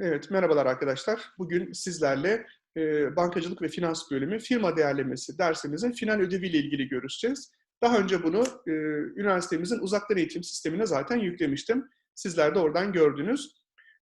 Evet, merhabalar arkadaşlar. Bugün sizlerle e, Bankacılık ve Finans Bölümü Firma Değerlemesi dersimizin final ödeviyle ilgili görüşeceğiz. Daha önce bunu e, üniversitemizin uzaktan eğitim sistemine zaten yüklemiştim. Sizler de oradan gördünüz.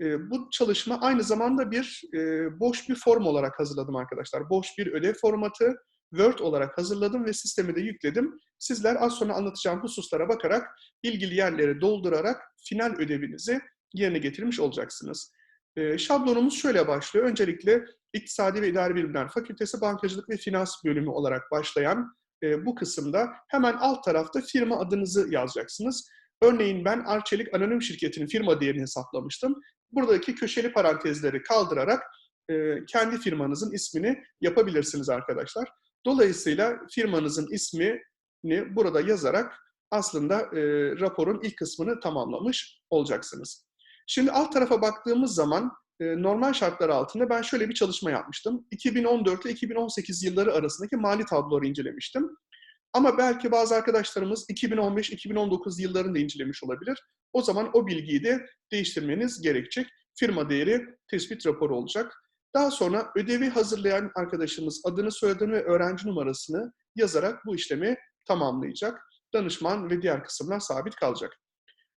E, bu çalışma aynı zamanda bir e, boş bir form olarak hazırladım arkadaşlar. Boş bir ödev formatı Word olarak hazırladım ve sisteme de yükledim. Sizler az sonra anlatacağım hususlara bakarak ilgili yerleri doldurarak final ödevinizi yerine getirmiş olacaksınız. E, şablonumuz şöyle başlıyor. Öncelikle İktisadi ve İdari Bilimler Fakültesi Bankacılık ve Finans Bölümü olarak başlayan e, bu kısımda hemen alt tarafta firma adınızı yazacaksınız. Örneğin ben Arçelik Anonim Şirketi'nin firma değerini hesaplamıştım. Buradaki köşeli parantezleri kaldırarak e, kendi firmanızın ismini yapabilirsiniz arkadaşlar. Dolayısıyla firmanızın ismini burada yazarak aslında e, raporun ilk kısmını tamamlamış olacaksınız. Şimdi alt tarafa baktığımız zaman e, normal şartlar altında ben şöyle bir çalışma yapmıştım. 2014 ile 2018 yılları arasındaki mali tabloları incelemiştim. Ama belki bazı arkadaşlarımız 2015-2019 yıllarını da incelemiş olabilir. O zaman o bilgiyi de değiştirmeniz gerekecek. Firma değeri tespit raporu olacak. Daha sonra ödevi hazırlayan arkadaşımız adını, soyadını ve öğrenci numarasını yazarak bu işlemi tamamlayacak. Danışman ve diğer kısımlar sabit kalacak.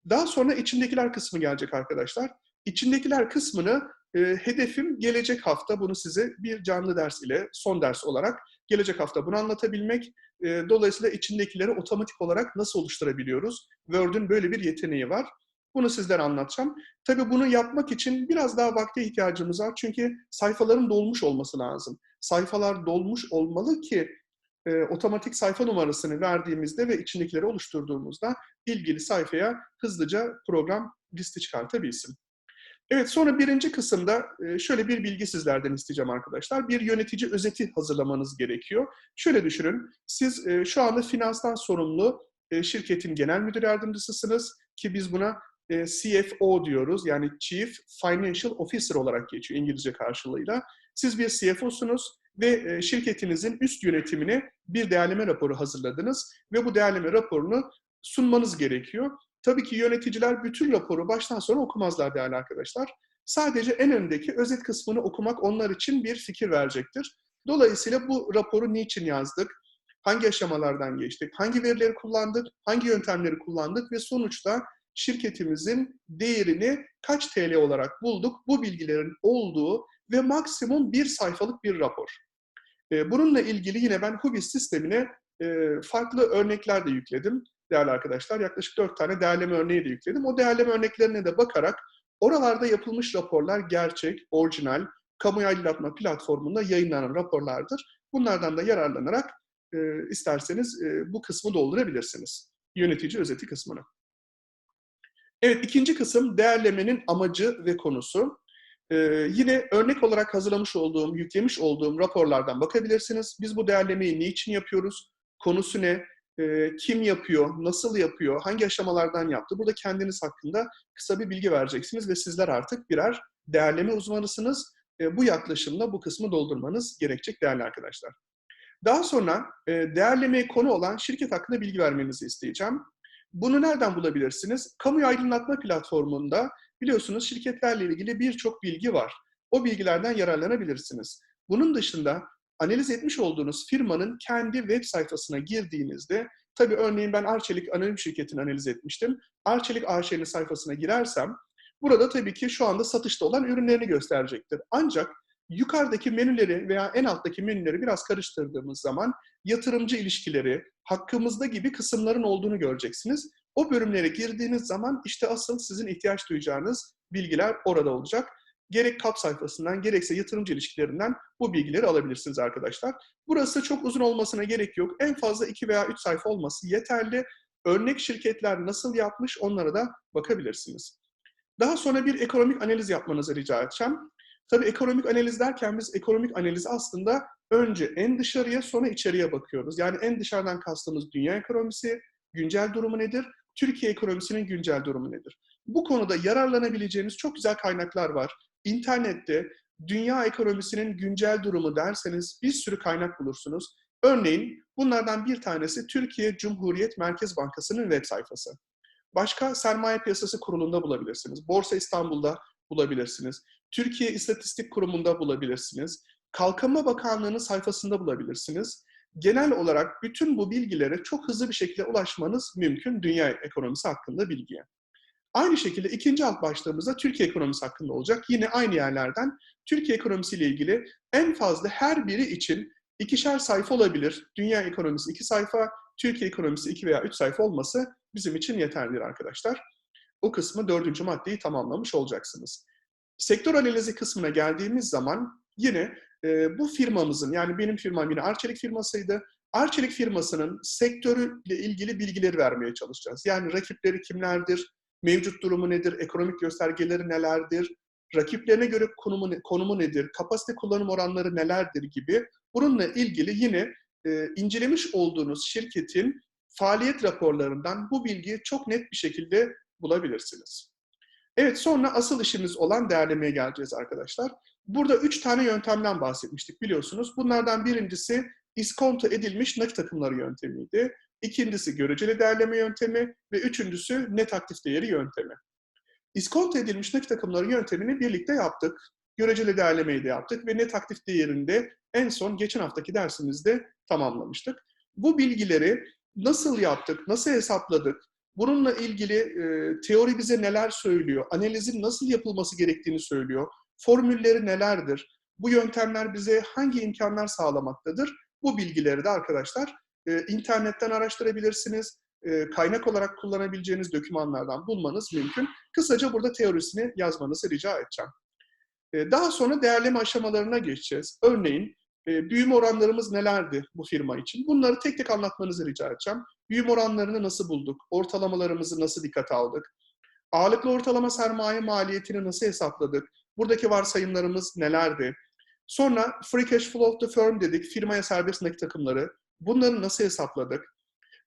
Daha sonra içindekiler kısmı gelecek arkadaşlar. İçindekiler kısmını e, hedefim gelecek hafta bunu size bir canlı ders ile son ders olarak gelecek hafta bunu anlatabilmek. E, dolayısıyla içindekileri otomatik olarak nasıl oluşturabiliyoruz? Word'ün böyle bir yeteneği var. Bunu sizlere anlatacağım. Tabii bunu yapmak için biraz daha vakte ihtiyacımız var. Çünkü sayfaların dolmuş olması lazım. Sayfalar dolmuş olmalı ki e, otomatik sayfa numarasını verdiğimizde ve içindekileri oluşturduğumuzda ilgili sayfaya hızlıca program listi çıkartabilsin. Evet sonra birinci kısımda e, şöyle bir bilgi sizlerden isteyeceğim arkadaşlar. Bir yönetici özeti hazırlamanız gerekiyor. Şöyle düşünün, siz e, şu anda finanstan sorumlu e, şirketin genel müdür yardımcısısınız ki biz buna CFO diyoruz. Yani Chief Financial Officer olarak geçiyor İngilizce karşılığıyla. Siz bir CFO'sunuz ve şirketinizin üst yönetimine bir değerleme raporu hazırladınız ve bu değerleme raporunu sunmanız gerekiyor. Tabii ki yöneticiler bütün raporu baştan sona okumazlar değerli arkadaşlar. Sadece en öndeki özet kısmını okumak onlar için bir fikir verecektir. Dolayısıyla bu raporu niçin yazdık? Hangi aşamalardan geçtik? Hangi verileri kullandık? Hangi yöntemleri kullandık? Ve sonuçta şirketimizin değerini kaç TL olarak bulduk? Bu bilgilerin olduğu ve maksimum bir sayfalık bir rapor. Bununla ilgili yine ben Hubis sistemine farklı örnekler de yükledim değerli arkadaşlar. Yaklaşık dört tane değerleme örneği de yükledim. O değerleme örneklerine de bakarak oralarda yapılmış raporlar gerçek, orijinal, kamu aydınlatma platformunda yayınlanan raporlardır. Bunlardan da yararlanarak e, isterseniz e, bu kısmı doldurabilirsiniz. Yönetici özeti kısmını. Evet ikinci kısım değerlemenin amacı ve konusu. Ee, yine örnek olarak hazırlamış olduğum, yüklemiş olduğum raporlardan bakabilirsiniz. Biz bu değerlemeyi niçin yapıyoruz? Konusu ne? e, kim yapıyor, nasıl yapıyor, hangi aşamalardan yaptı. Burada kendiniz hakkında kısa bir bilgi vereceksiniz ve sizler artık birer değerleme uzmanısınız. E, bu yaklaşımla bu kısmı doldurmanız gerekecek değerli arkadaşlar. Daha sonra e, değerlemeye konu olan şirket hakkında bilgi vermenizi isteyeceğim. Bunu nereden bulabilirsiniz? Kamu aydınlatma platformunda biliyorsunuz şirketlerle ilgili birçok bilgi var. O bilgilerden yararlanabilirsiniz. Bunun dışında analiz etmiş olduğunuz firmanın kendi web sayfasına girdiğinizde, tabii örneğin ben Arçelik Anonim Şirketi'ni analiz etmiştim. Arçelik AŞ'nin sayfasına girersem, burada tabii ki şu anda satışta olan ürünlerini gösterecektir. Ancak yukarıdaki menüleri veya en alttaki menüleri biraz karıştırdığımız zaman yatırımcı ilişkileri, hakkımızda gibi kısımların olduğunu göreceksiniz. O bölümlere girdiğiniz zaman işte asıl sizin ihtiyaç duyacağınız bilgiler orada olacak gerek kap sayfasından gerekse yatırımcı ilişkilerinden bu bilgileri alabilirsiniz arkadaşlar. Burası çok uzun olmasına gerek yok. En fazla 2 veya 3 sayfa olması yeterli. Örnek şirketler nasıl yapmış onlara da bakabilirsiniz. Daha sonra bir ekonomik analiz yapmanızı rica edeceğim. Tabii ekonomik analiz derken biz ekonomik analiz aslında önce en dışarıya sonra içeriye bakıyoruz. Yani en dışarıdan kastımız dünya ekonomisi, güncel durumu nedir? Türkiye ekonomisinin güncel durumu nedir? Bu konuda yararlanabileceğiniz çok güzel kaynaklar var. İnternette dünya ekonomisinin güncel durumu derseniz bir sürü kaynak bulursunuz. Örneğin bunlardan bir tanesi Türkiye Cumhuriyet Merkez Bankası'nın web sayfası. Başka sermaye piyasası kurulunda bulabilirsiniz. Borsa İstanbul'da bulabilirsiniz. Türkiye İstatistik Kurumu'nda bulabilirsiniz. Kalkınma Bakanlığı'nın sayfasında bulabilirsiniz. Genel olarak bütün bu bilgilere çok hızlı bir şekilde ulaşmanız mümkün dünya ekonomisi hakkında bilgiye. Aynı şekilde ikinci alt başlığımızda Türkiye ekonomisi hakkında olacak. Yine aynı yerlerden Türkiye ekonomisiyle ilgili en fazla her biri için ikişer sayfa olabilir. Dünya ekonomisi iki sayfa, Türkiye ekonomisi iki veya üç sayfa olması bizim için yeterlidir arkadaşlar. O kısmı dördüncü maddeyi tamamlamış olacaksınız. Sektör analizi kısmına geldiğimiz zaman yine e, bu firmamızın yani benim firmam yine Arçelik firmasıydı. Arçelik firmasının sektörüyle ilgili bilgileri vermeye çalışacağız. Yani rakipleri kimlerdir, mevcut durumu nedir, ekonomik göstergeleri nelerdir, rakiplerine göre konumu, konumu nedir, kapasite kullanım oranları nelerdir gibi bununla ilgili yine e, incelemiş olduğunuz şirketin faaliyet raporlarından bu bilgiyi çok net bir şekilde bulabilirsiniz. Evet sonra asıl işimiz olan değerlemeye geleceğiz arkadaşlar. Burada üç tane yöntemden bahsetmiştik biliyorsunuz. Bunlardan birincisi iskonto edilmiş nakit akımları yöntemiydi. İkincisi göreceli değerleme yöntemi ve üçüncüsü net aktif değeri yöntemi. İskonto edilmiş nakit akımları yöntemini birlikte yaptık. Göreceli değerlemeyi de yaptık ve net aktif değerinde en son geçen haftaki dersimizde tamamlamıştık. Bu bilgileri nasıl yaptık, nasıl hesapladık, bununla ilgili e, teori bize neler söylüyor, analizin nasıl yapılması gerektiğini söylüyor, formülleri nelerdir, bu yöntemler bize hangi imkanlar sağlamaktadır, bu bilgileri de arkadaşlar e, internetten araştırabilirsiniz, e, kaynak olarak kullanabileceğiniz dokümanlardan bulmanız mümkün. Kısaca burada teorisini yazmanızı rica edeceğim. E, daha sonra değerleme aşamalarına geçeceğiz. Örneğin e, büyüme oranlarımız nelerdi bu firma için? Bunları tek tek anlatmanızı rica edeceğim. Büyüme oranlarını nasıl bulduk? Ortalamalarımızı nasıl dikkate aldık? Ağırlıklı ortalama sermaye maliyetini nasıl hesapladık? Buradaki varsayımlarımız nelerdi? Sonra free cash flow of the firm dedik, firmaya serbest nakit akımları. Bunları nasıl hesapladık?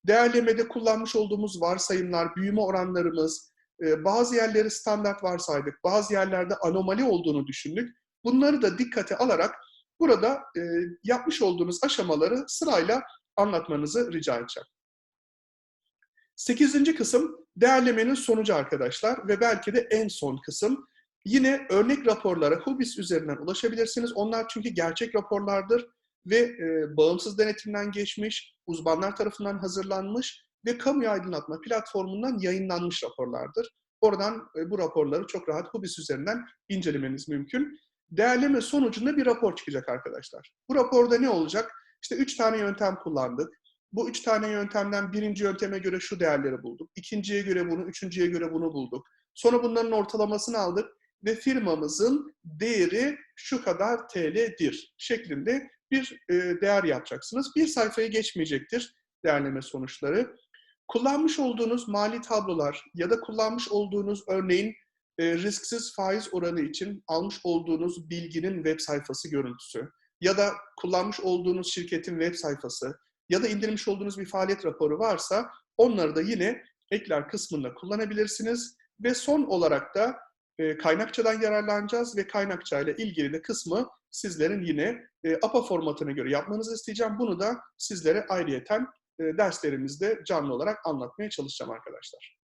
Değerlemede kullanmış olduğumuz varsayımlar, büyüme oranlarımız, e, bazı yerleri standart varsaydık, bazı yerlerde anomali olduğunu düşündük. Bunları da dikkate alarak burada e, yapmış olduğunuz aşamaları sırayla anlatmanızı rica edeceğim. Sekizinci kısım değerlemenin sonucu arkadaşlar ve belki de en son kısım. Yine örnek raporlara Hubis üzerinden ulaşabilirsiniz. Onlar çünkü gerçek raporlardır ve e, bağımsız denetimden geçmiş, uzmanlar tarafından hazırlanmış ve kamu aydınlatma platformundan yayınlanmış raporlardır. Oradan e, bu raporları çok rahat Hubis üzerinden incelemeniz mümkün. Değerleme sonucunda bir rapor çıkacak arkadaşlar. Bu raporda ne olacak? İşte üç tane yöntem kullandık. Bu üç tane yöntemden birinci yönteme göre şu değerleri bulduk. İkinciye göre bunu, üçüncüye göre bunu bulduk. Sonra bunların ortalamasını aldık ve firmamızın değeri şu kadar TL'dir şeklinde bir e, değer yapacaksınız. Bir sayfayı geçmeyecektir değerleme sonuçları. Kullanmış olduğunuz mali tablolar ya da kullanmış olduğunuz örneğin e, risksiz faiz oranı için almış olduğunuz bilginin web sayfası görüntüsü ya da kullanmış olduğunuz şirketin web sayfası ya da indirmiş olduğunuz bir faaliyet raporu varsa onları da yine ekler kısmında kullanabilirsiniz. Ve son olarak da e, kaynakçadan yararlanacağız ve kaynakçayla ilgili de kısmı sizlerin yine e, APA formatına göre yapmanızı isteyeceğim. Bunu da sizlere ayrıyeten e, derslerimizde canlı olarak anlatmaya çalışacağım arkadaşlar.